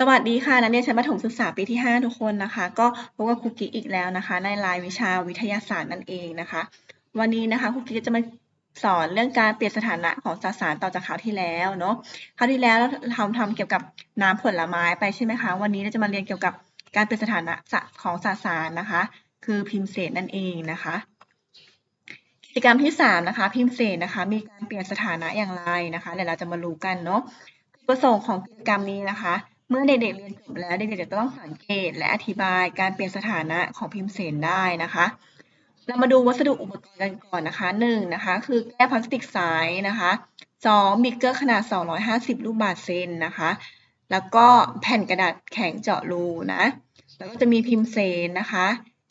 สวัสดีค่ะ นักเรียนชั้นประถมศึกษาปีที่ 5 ทุกคนนะคะ ก็พบกับครูกิ๊กอีกแล้วนะคะ ในรายวิชาวิทยาศาสตร์นั่นเองนะคะ วันนี้นะคะครูกิ๊กจะมาสอนเรื่องการเปลี่ยนสถานะของสสารต่อจากคราวที่แล้วเนาะคราวที่แล้วเราทำทำเกี่ยวกับน้ำผลไม้ไปใช่ไหมคะ วันนี้เราจะมาเรียนเกี่ยวกับการเปลี่ยนสถานะของสสารนะคะ คือพิมพ์เศษนั่นเองนะคะ กิจกรรมที่ 3 นะคะ พิมพ์เศษนะคะ มีการเปลี่ยนสถานะอย่างไรนะคะเดี๋ยวเราจะมารู้กันเนาะประสงค์ของกิจกรรมนี้นะคะ เมื่อเด็กๆเรียนจบแล้วเด็กๆจะต้องสังเกตและอธิบายการเปลี่ยนสถานะของพิมพ์เสนได้นะคะ เรามาดูวัสดุอุปกรณ์กันก่อนนะคะหนึ่งนะคะ คือแก้วพลาสติกใสนะคะสองบิ๊กเกอร์ขนาด 250 ลูกบาศก์เซนนะคะ แล้วก็แผ่นกระดาษแข็งเจาะรูนะ แล้วก็จะมีพิมพ์เสนนะคะ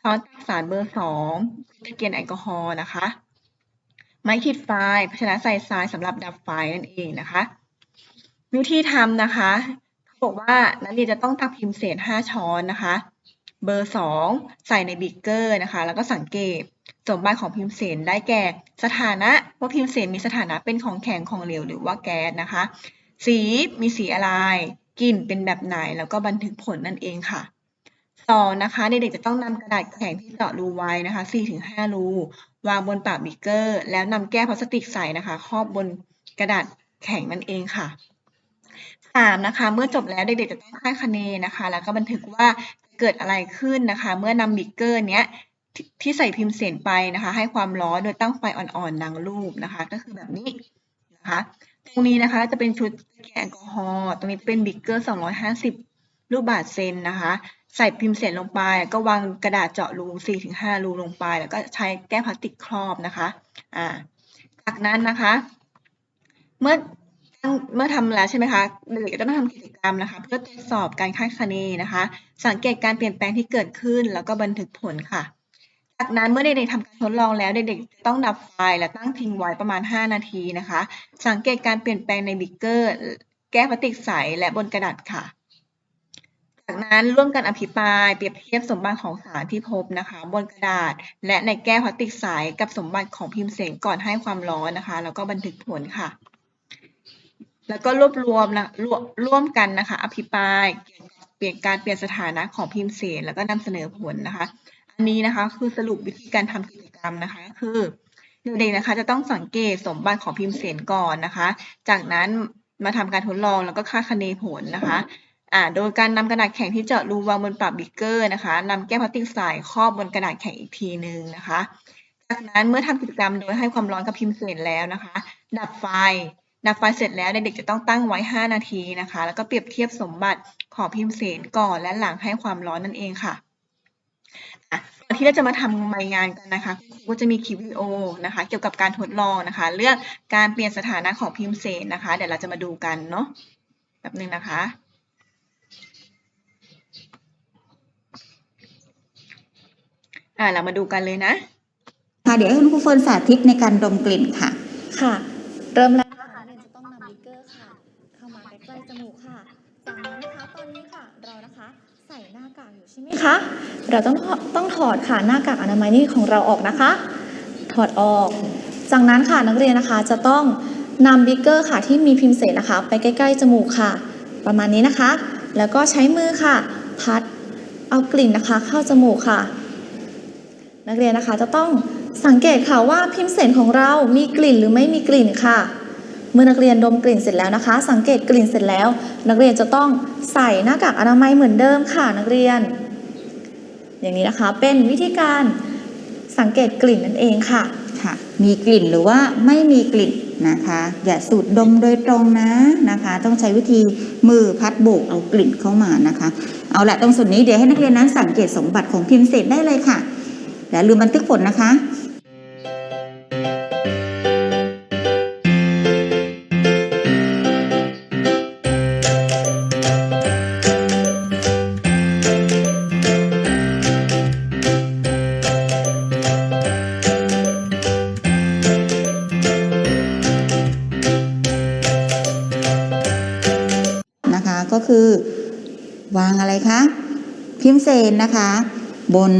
ช้อนตักสารเบอร์สองตะเกียงแอลกอฮอล์นะคะ ไม้ขีดไฟภาชนะใส่ทรายสำหรับดับไฟนั่นเองนะคะ วิธีทำนะคะ บอกว่านักเรียนจะต้องตักพิมพ์เศษ 5 ช้อนนะคะ เบอร์ 2 ใส่ในบิ๊กเกอร์นะคะ แล้วก็สังเกตสมบัติของพิมพ์เศษได้แก่ สถานะว่าพิมพ์เศษมีสถานะเป็นของแข็งของเหลวหรือว่าแก๊สนะคะ สีมีสีอะไรกลิ่นเป็นแบบไหนแล้วก็บันทึกผลนั่นเองค่ะสองนะคะเด็กๆจะต้องนำกระดาษแข็งที่เจาะรูไว้นะคะ4-5รูวางบนปากบิ๊กเกอร์ แล้วนำแก้วพลาสติกใส่นะคะครอบบนกระดาษแข็งนั่นเองค่ะ สามนะคะ เมื่อจบแล้วเด็กๆจะต้องคาดคะเนนะคะ แล้วก็บันทึกว่าเกิดอะไรขึ้นนะคะ เมื่อนำบิ๊กเกอร์เนี้ยที่ที่ใส่พิมพ์เสนไปนะคะ ให้ความร้อนโดยตั้งไฟอ่อนๆดังรูปนะคะ ก็คือแบบนี้นะคะ ตรงนี้นะคะจะเป็นชุดตะเกียงแอลกอฮอล์ตรงนี้เป็นบิ๊กเกอร์ 250ลูกบาศก์เซนนะคะ ใส่พิมพ์เสนลงไป ก็วางกระดาษเจาะรู 4-5 รูลงไป แล้วก็ใช้แก้วพลาสติกครอบนะคะอ่าจากนั้นนะคะ เมื่อ เมื่อทำแล้วใช่ไหมคะเด็กๆจะต้องทำกิจกรรมนะคะ เพื่อตรวจสอบการคาดคะเนนะคะ สังเกตการเปลี่ยนแปลงที่เกิดขึ้น แล้วก็บันทึกผลค่ะ จากนั้นเมื่อเด็กๆทำการทดลองแล้วเด็กๆต้องดับไฟและตั้งทิ้งไว้ประมาณ 5 นาทีนะคะ สังเกตการเปลี่ยนแปลงในบิ๊กเกอร์ แก้พลาสติกใสและบนกระดาษค่ะ จากนั้นร่วมกันอภิปรายเปรียบเทียบสมบัติของสารที่พบนะคะ บนกระดาษ และในแก้วพลาสติกใสกับสมบัติของพิมพ์เสนก่อนให้ความร้อนนะคะ แล้วก็บันทึกผลค่ะ แล้วก็รวบรวมนะร่วมร่วมกันนะคะ อภิปรายเกี่ยวกับเปลี่ยนการเปลี่ยนสถานะของพิมพ์เสนแล้วก็นำเสนอผลนะคะ อันนี้นะคะคือสรุปวิธีการทำกิจกรรมนะคะ คือเด็กๆนะคะ จะต้องสังเกตสมบัติของพิมพ์เสนก่อนนะคะ จากนั้นมาทำการทดลองแล้วก็คาดคะเนผลนะคะอ่าโดยการนำกระดาษแข็งที่เจาะรูวางบนปากบิ๊กเกอร์นะคะนำแก้วพลาสติกใสครอบบนกระดาษแข็งอีกทีหนึ่งนะคะ จากนั้นเมื่อทำกิจกรรมโดยให้ความร้อนกับพิมพ์เสร็จแล้วนะคะ ดับไฟ ดับไฟเสร็จแล้วเด็กๆจะต้องตั้งไว้ 5 นาทีนะคะ แล้วก็เปรียบเทียบสมบัติของพิมพ์เสนก่อนและหลังให้ความร้อนนั่นเองค่ะอะก่อนที่เราจะมาทำใบงานกันนะคะครูก็จะมีคลิปวิดีโอนะคะ เกี่ยวกับการทดลองนะคะ เรื่องการเปลี่ยนสถานะของพิมพ์เสนนะคะ เดี๋ยวเราจะมาดูกันเนาะแบบนึงนะคะอ่าเรามาดูกันเลยนะ ค่ะ เดี๋ยวให้คุณครูเฟิร์นสาธิตในการดมกลิ่นค่ะ ค่ะ เริ่มแล้ว จมูกค่ะจากนั้นนะคะตอนนี้ค่ะเรานะคะใส่หน้ากากอยู่ใช่ไหมคะ เราต้องต้องถอดค่ะหน้ากากอนามัยนี่ของเราออกนะคะ ถอดออก จากนั้นค่ะนักเรียนนะคะจะต้องนำบิ๊กเกอร์ค่ะที่มีพิมพ์เศษนะคะ ไปใกล้ๆจมูกค่ะ ประมาณนี้นะคะ แล้วก็ใช้มือค่ะ พัดเอากลิ่นนะคะ เข้าจมูกค่ะ นักเรียนนะคะจะต้องสังเกตค่ะว่าพิมพ์เสนของเรามีกลิ่นหรือไม่มีกลิ่นค่ะ เมื่อนักเรียนดมกลิ่นเสร็จแล้วนะคะ สังเกตกลิ่นเสร็จแล้ว นักเรียนจะต้องใส่หน้ากากอนามัยเหมือนเดิมค่ะนักเรียน อย่างนี้นะคะเป็นวิธีการสังเกตกลิ่นนั่นเองค่ะค่ะ มีกลิ่นหรือว่าไม่มีกลิ่นนะคะ อย่าสูดดมโดยตรงนะนะคะ ต้องใช้วิธีมือพัดโบกเอากลิ่นเข้ามานะคะ เอาละตรงส่วนนี้เดี๋ยวให้นักเรียนนั้นสังเกตสมบัติของพิมพ์เสร็จได้เลยค่ะและลืมบันทึกผลนะคะ ก็คือ วางอะไรคะ พิมพ์เซนนะคะ บน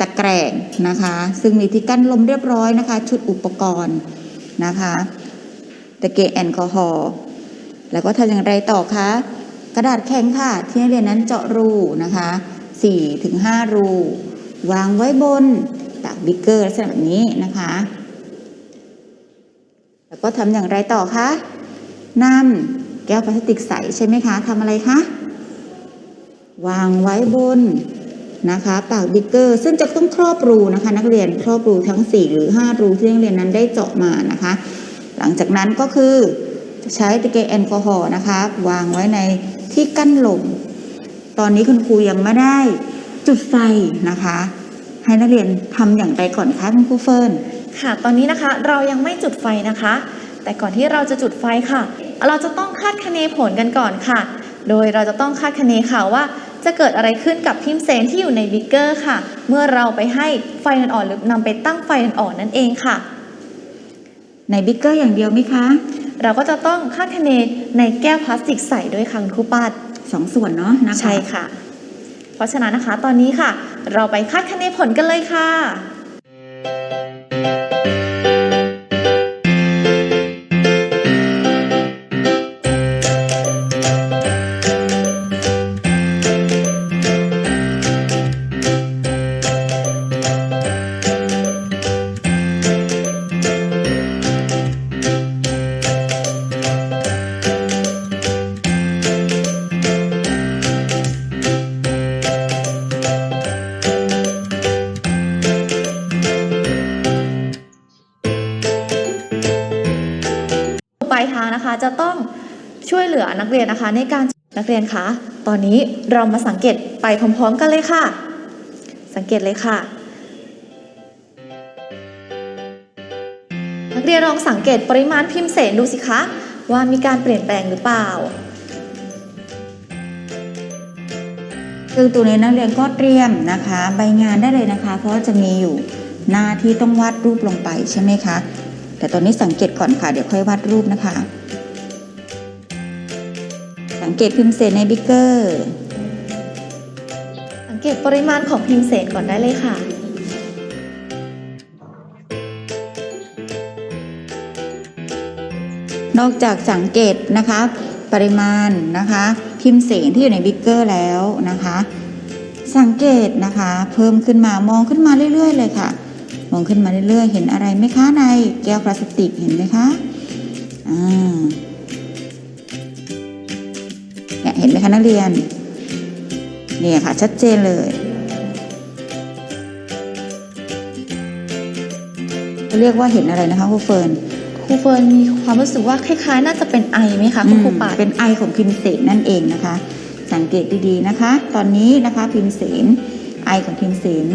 ตะแกรงนะคะ ซึ่งมีที่กั้นลมเรียบร้อยนะคะ ชุดอุปกรณ์นะคะตะเกียงแอลกอฮอล์แล้วก็ทำอย่างไรต่อคะ กระดาษแข็งค่ะ ที่นักเรียนนั้นเจาะรูนะคะ4ถึง5รู วางไว้บนปากบิ๊กเกอร์ลักษณะแบบนี้นะคะ แล้วก็ทำอย่างไรต่อคะนำ แก้วพลาสติกใสใช่ไหมคะทำอะไรคะวางไว้บนนะคะปากบิ๊กเกอร์ ซึ่งจะต้องครอบรูนะคะ นักเรียนครอบรูทั้ง 4 หรือ 5 รูที่นักเรียนนั้นได้เจาะมานะคะ หลังจากนั้นก็คือใช้ตะเกียงแอลกอฮอล์นะคะ วางไว้ในที่กั้นลม ตอนนี้คุณครูยังไม่ได้จุดไฟนะคะ ให้นักเรียนทำอย่างไรก่อนคะคุณครูเฟิร์นค่ะ ตอนนี้นะคะเรายังไม่จุดไฟนะคะ แต่ก่อนที่เราจะจุดไฟค่ะ เราจะต้องคาดคะเนผลกันก่อนค่ะ โดยเราจะต้องคาดคะเนค่ะว่าจะเกิดอะไรขึ้นกับพิมพ์เสนที่อยู่ในบิ๊กเกอร์ค่ะ เมื่อเราไปให้ไฟอ่อนๆหรือนำไปตั้งไฟอ่อนๆนั่นเองค่ะ ในบิ๊กเกอร์อย่างเดียวไหมคะ เราก็จะต้องคาดคะเนในแก้วพลาสติกใสด้วยค่ะคุณครูปัดสองส่วนเนาะนะคะใช่ค่ะ เพราะฉะนั้นนะคะตอนนี้ค่ะ เราไปคาดคะเนผลกันเลยค่ะ เหลือนักเรียนนะคะในการนักเรียนคะ ตอนนี้เรามาสังเกตไปพร้อมๆกันเลยค่ะ สังเกตเลยค่ะ นักเรียนลองสังเกตปริมาณพิมพ์เสนดูสิคะ ว่ามีการเปลี่ยนแปลงหรือเปล่าซึ่งตัวนี้นักเรียนก็เตรียมนะคะ ใบงานได้เลยนะคะ เพราะจะมีอยู่หน้าที่ต้องวาดรูปลงไปใช่ไหมคะ แต่ตอนนี้สังเกตก่อนค่ะ เดี๋ยวค่อยวาดรูปนะคะ สังเกตพิมพ์เศษในบิ๊กเกอร์ สังเกตปริมาณของพิมพ์เสนก่อนได้เลยค่ะ นอกจากสังเกตนะคะปริมาณนะคะ พิมพ์เสียงที่อยู่ในบิ๊กเกอร์แล้วนะคะ สังเกตนะคะ เพิ่มขึ้นมามองขึ้นมาเรื่อย ๆ เลยค่ะ มองขึ้นมาเรื่อย ๆ เห็นอะไรไหมคะในแก้วพลาสติกเห็นไหมคะอ่า ห็นไหมคะนักเรียน เนี่ยค่ะชัดเจนเลยเรียกว่าเห็นอะไรนะคะครูเฟิร์นครูเฟิร์นมีความรู้สึกว่าคล้ายๆ น่าจะเป็นไอไหมคะคุณครูปาดเป็นไอของพิมพ์เสนนั่นเองนะคะ สังเกตดีๆนะคะ ตอนนี้นะคะพิมพ์เสนไอของพิมพ์เสน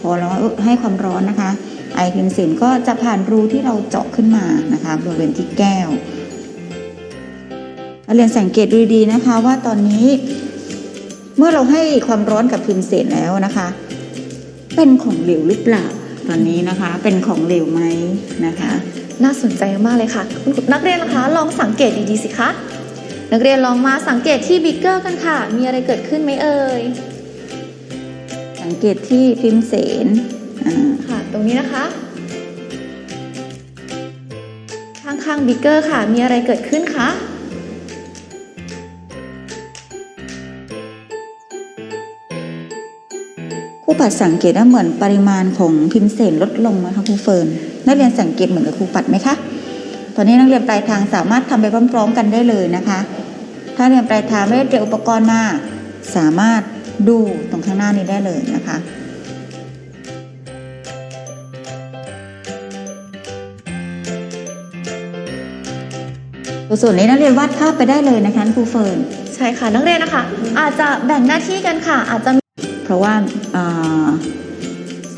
พอเราให้ความร้อนนะคะ ไอพิมพ์เสนก็จะผ่านรูที่เราเจาะขึ้นมานะคะบริเวณที่แก้ว นักเรียนสังเกตดูดีๆนะคะว่าตอนนี้ เมื่อเราให้ความร้อนกับพิมพ์เสนแล้วนะคะ เป็นของเหลวหรือเปล่าตอนนี้นะคะ เป็นของเหลวไหมนะคะ น่าสนใจมากเลยค่ะคุณนักเรียนนะคะลองสังเกตดีๆสิคะนักเรียนลองมาสังเกตที่บิ๊กเกอร์กันค่ะ มีอะไรเกิดขึ้นไหมเอ่ยสังเกตที่พิมพ์เสนอ่าค่ะ ตรงนี้นะคะ ข้างๆบิ๊กเกอร์ค่ะ มีอะไรเกิดขึ้นคะ รูปัดสังเกตว่าเหมือนปริมาณของพิมพ์เสนลดลงไหมคะครูเฟิร์นนักเรียนสังเกตเหมือนกับครูปัดไหมคะตอนนี้นักเรียนปลายทางสามารถทำไปพร้อม ๆ กันได้เลยนะคะ ถ้าเรียนปลายทางไม่ได้เตรียมอุปกรณ์มาสามารถดูตรงข้างหน้านี้ได้เลยนะคะส่วนนี้นักเรียนวาดภาพไปได้เลยนะคะครูเฟิร์นใช่ค่ะนักเรียนนะคะ อาจจะแบ่งหน้าที่กันค่ะ อาจจะมีเพราะว่าอ่า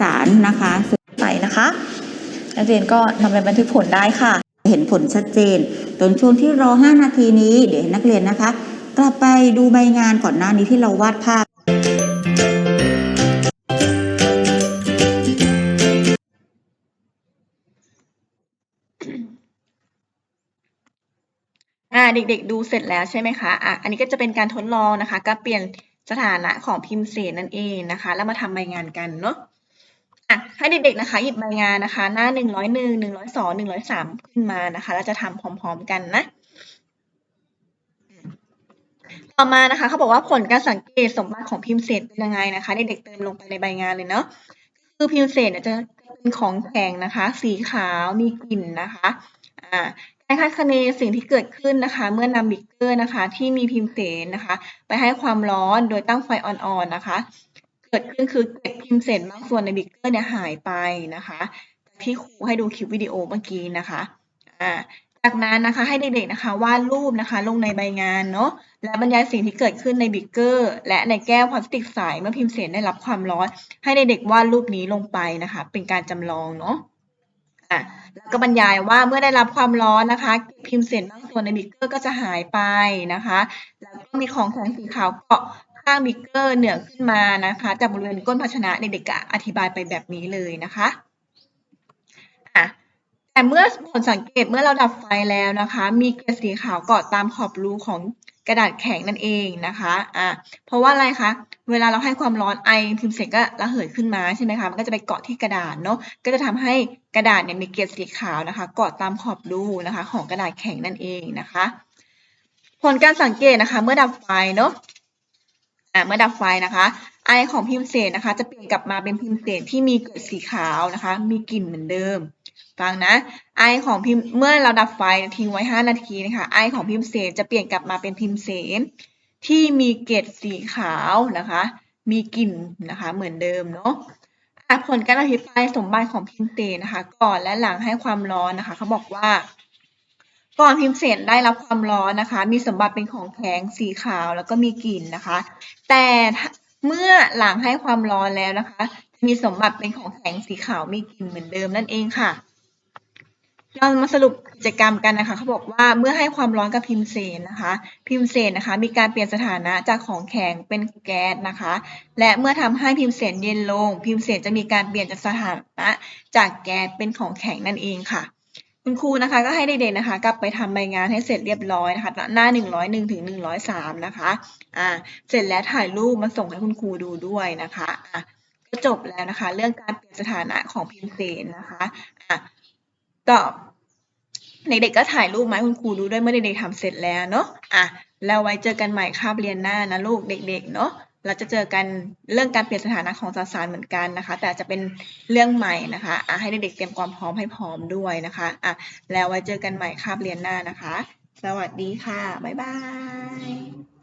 สารนะคะใสนะคะ นักเรียนก็นำไปบันทึกผลได้ค่ะ เห็นผลชัดเจนตนช่วงที่รอ 5 นาทีนี้ เดี๋ยวนักเรียนนะคะ กลับไปดูใบงานก่อนหน้านี้ที่เราวาดภาพอ่าเด็กๆดูเสร็จแล้วใช่ไหมคะอะอันนี้ก็จะเป็นการทดลองนะคะการเปลี่ยน สถานะของพิมพ์เสนนั่นเองนะคะ แล้วมาทำใบงานกันเนาะอะให้เด็กๆนะคะหยิบใบงานนะคะ หน้าหนึ่งร้อยหนึ่งหนึ่งร้อยสองหนึ่งร้อยสามขึ้นมานะคะแล้วจะทำพร้อมๆกันนะ ต่อมานะคะเขาบอกว่าผลการสังเกตสมบัติของพิมพ์เศษเป็นยังไงนะคะเด็กๆเติมลงไปในใบงานเลยเนาะคือพิมพ์เศษเนี่ยจะเป็นของแข็งนะคะ สีขาวมีกลิ่นนะคะอ่า คาดคะเนสิ่งที่เกิดขึ้นนะคะ เมื่อนำบิ๊กเกอร์นะคะ ที่มีพิมพ์เศษนะคะ ไปให้ความร้อนโดยตั้งไฟอ่อนๆนะคะ เกิดขึ้นคือเกล็ดพิมพ์เศษบางส่วนในบิ๊กเกอร์เนี่ยหายไปนะคะที่ครูให้ดูคลิปวิดีโอเมื่อกี้นะคะอ่าจากนั้นนะคะให้เด็กๆนะคะวาดรูปนะคะ ลงในใบงานเนาะและบรรยายสิ่งที่เกิดขึ้นในบิ๊กเกอร์ และในแก้วพลาสติกใสเมื่อพิมพ์เศษได้รับความร้อน ให้เด็กๆวาดรูปนี้ลงไปนะคะ เป็นการจำลองเนาะ อะแล้วก็บรรยายว่าเมื่อได้รับความร้อนนะคะพิมพ์เศษบางส่วนในบิกเกอร์ก็จะหายไปนะคะ แล้วก็มีของแข็งสีขาวเกาะข้างบิกเกอร์เหนือขึ้นมานะคะจากบริเวณก้นภาชนะเด็กๆอธิบายไปแบบนี้เลยนะคะอะแต่เมื่อผลสังเกตเมื่อเราดับไฟแล้วนะคะ มีเกล็ดสีขาวเกาะตามขอบรูของ กระดาษแข็งนั่นเองนะคะอ่าเพราะว่าอะไรคะ เวลาเราให้ความร้อนไอพิมพ์เสร็จก็ระเหยขึ้นมาใช่ไหมคะ มันก็จะไปเกาะที่กระดาษเนาะ ก็จะทำให้กระดาษเนี่ยมีเกล็ดสีขาวนะคะ เกาะตามขอบรูนะคะ ของกระดาษแข็งนั่นเองนะคะ ผลการสังเกตนะคะ เมื่อดับไฟเนาะอ่าเมื่อดับไฟนะคะไอของพิมพ์เศษนะคะ จะเปลี่ยนกลับมาเป็นพิมพ์เศษที่มีเกล็ดสีขาวนะคะ มีกลิ่นเหมือนเดิม ฟังนะไอของพิมพ์เมื่อเราดับไฟทิ้งไว้ 5 นาทีนะคะไอของพิมพ์เศษจะเปลี่ยนกลับมาเป็นพิมพ์เศษที่มีเกล็ดสีขาวนะคะ มีกลิ่นนะคะเหมือนเดิมเนาะผลการอภิปรายสมบัติของพิมพ์เศษนะคะ ก่อนและหลังให้ความร้อนนะคะเขาบอกว่า ก่อนพิมพ์เศษได้รับความร้อนนะคะ มีสมบัติเป็นของแข็งสีขาวแล้วก็มีกลิ่นนะคะ แต่เมื่อหลังให้ความร้อนแล้วนะคะ มีสมบัติเป็นของแข็งสีขาวมีกลิ่นเหมือนเดิมนั่นเองค่ะ เรามาสรุปกิจกรรมกันนะคะเขาบอกว่าเมื่อให้ความร้อนกับพิมเศษนะคะ พิมเศษนะคะ มีการเปลี่ยนสถานะจากของแข็งเป็นแก๊สนะคะ และเมื่อทำให้พิมเศษเย็นลง พิมเศษจะมีการเปลี่ยนจากสถานะจากแก๊สเป็นของแข็งนั่นเองค่ะคุณครูนะคะก็ให้เด็กๆนะคะ กลับไปทำใบงานให้เสร็จเรียบร้อยนะคะ หน้า 101ถึง103 นะคะอ่าเสร็จแล้วถ่ายรูปมาส่งให้คุณครูดูด้วยนะคะอะ ก็จบแล้วนะคะ เรื่องการเปลี่ยนสถานะของพิมเศษนะคะอะก็เด็กๆก็ถ่ายรูปมาให้คุณครูดูด้วยเมื่อเด็กๆทำเสร็จแล้วเนาะอะแล้วไว้เจอกันใหม่คาบเรียนหน้านะลูกเด็ก ๆ เนาะเราจะเจอกันเรื่องการเปลี่ยนสถานะของสสารเหมือนกันนะคะ แต่จะเป็นเรื่องใหม่นะคะอะให้เด็กๆเตรียมความพร้อมให้พร้อมด้วยนะคะอะแล้วไว้เจอกันใหม่คาบเรียนหน้านะคะ สวัสดีค่ะบ๊ายบาย